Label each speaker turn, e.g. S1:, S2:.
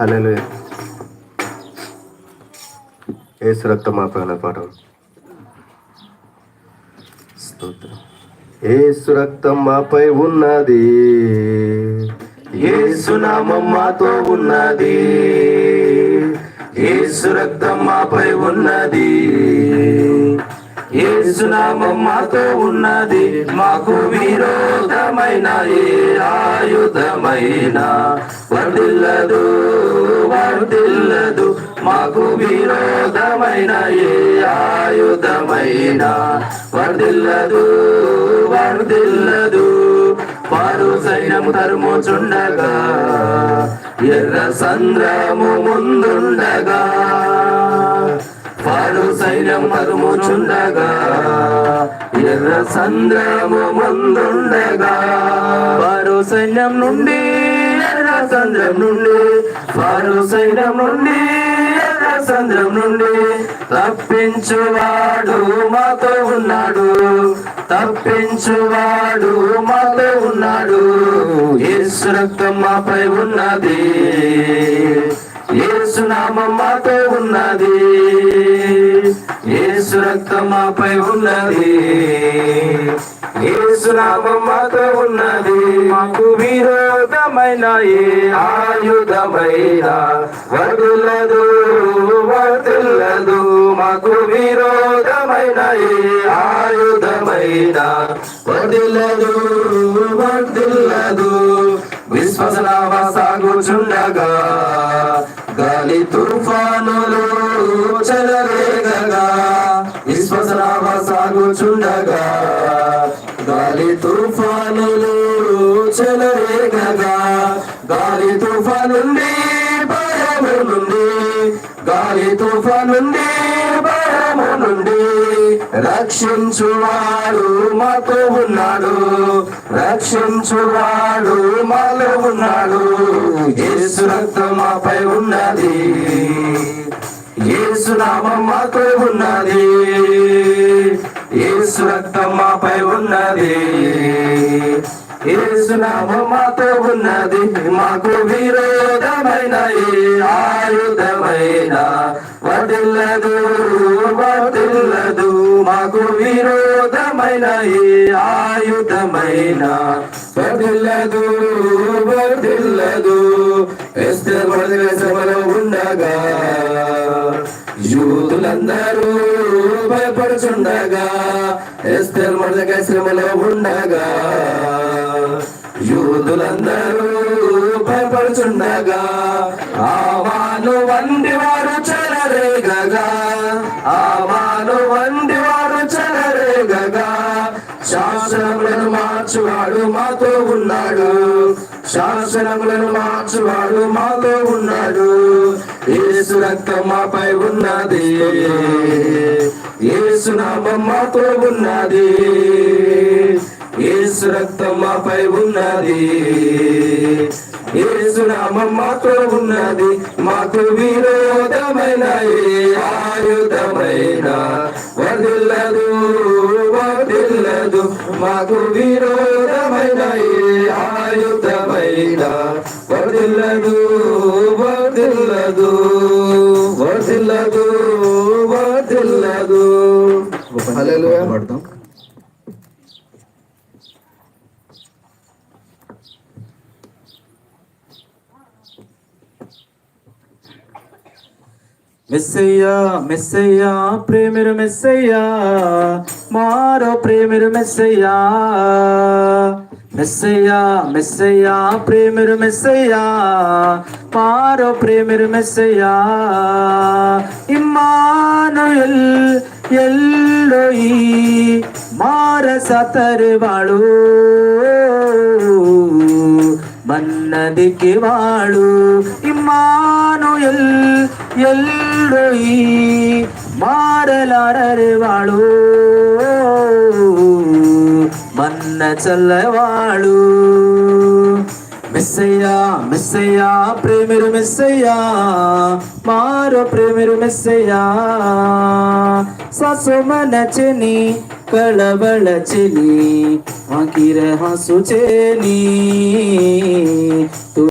S1: హల్లెలూయా. యేసు రక్తం మాపై ఉన్న పాట. యేసు రక్తం మాపై ఉన్నది. యేసు నామం మాతో ఉన్నది. యేసు రక్తం మాపై ఉన్నది. యేసు మాతో ఉన్నది. మాకు విరోధమైన ఏ ఆయుధమైన వర్దిల్లదు వర్దిల్లదు మాకు విరోధమైన ఏ ఆయుధమైన వర్దిల్లదు వర్దిల్లదు వారు సైన్యం తరుముచుండగా ఎర్ర సంద్రము ముందుండగా. వారు సైన్యం మరుముచుండగా ఎర్ర సంద్రము ముందుండగా. వారు సైన్యం నుండి ఎర్ర సంద్రం నుండి వారు సైన్యం నుండి ఎర్ర సంద్రం నుండి తప్పించువాడు మాతో ఉన్నాడు తప్పించువాడు మాతో ఉన్నాడు. యేసు రక్తం మాపై ఉన్నది. యేసు నామం మాతో ఉన్నది. యేసు రక్తం మాపై ఉన్నది. యేసు నామం మాతో ఉన్నది. మాకు విరోధమైన ఏ ఆయుధమైన వదులదు వదులదు మాకు విరోధమైన ఏ ఆయుధమైన వదిలదు వదులదు విశ్వసనామ సాగుచుండగా గాలి తుఫానులు చెలరేగగా విశ్వసనామ సాగుచుండగా. గాలి తుఫానులు చెలరేగగా గాలి తుఫానుండి భయము నుండి గాలి తుఫానుండి భయము నుండి. రక్షించువాడు మాతో ఉన్నాడు. రక్షించువాడు మాలో ఉన్నాడు. యేసు రక్తం మాపై ఉన్నది. యేసు నామం మాతో ఉన్నది. యేసు రక్తం మాపై ఉన్నది. యేసు మాతో ఉన్నది. మాకు విరోధమైన ఏ ఆయుధమైన వదిల్లదు వదిల్లదు మాకు విరోధమైన ఏ ఆయుధమైన వదిల్లదు వదిల్లదు ఎస్తర్ వదిల సభలో ఉండగా. యూతులందరూ భయపడుచుండగా. ఎస్తర్ మొదక శ్రమలో ఉండగా. యూతులందరూ భయపడుచుండగా. ఆవాను వండివా మార్చువాడు మాతో ఉన్నాడు. శాసనములను మార్చువాడు మాతో ఉన్నాడు. యేసు రక్తం మాపై ఉన్నది. ఏసు నామం మాతో ఉన్నది. ఏసు రక్తం మాపై ఉన్నది. ఏసు నామం మాతో ఉన్నది. మాకు విరోధమైన ఏ ఆయుధమైన వదిల్లదు వదిల్లదు మాకు విరోధమైన ఆయుధమైన వదిల్లదు వదిల్లదు వదిల్లదు వదిల్లదు
S2: పడతాం మెస్సయ్యా మెస్సయ్యా ప్రేమిరు మెస్సయ్యా మారో ప్రేమిరు మెస్సయ్యా మెస్సయ్యా మెస్సయ్యా ప్రేమిరు మెస్సయ్యా మారో ప్రేమిరు మెస్సయ్యా ఇమ్మానుయల్ ఎల్లోయి మార సతరువాడు మన్నదికి వాడు ఇమ్మానుయల్ ఎల్లోయి మారలారవాడు? మన్న చల్లవాడు. మెస్సయ్యా మెస్సయ్యా ప్రేమిరు మెస్సయ్యా. మారో ప్రేమిరు మెస్సయ్యా. ససుమనచని కళబళచని ఆకిర హసుచేని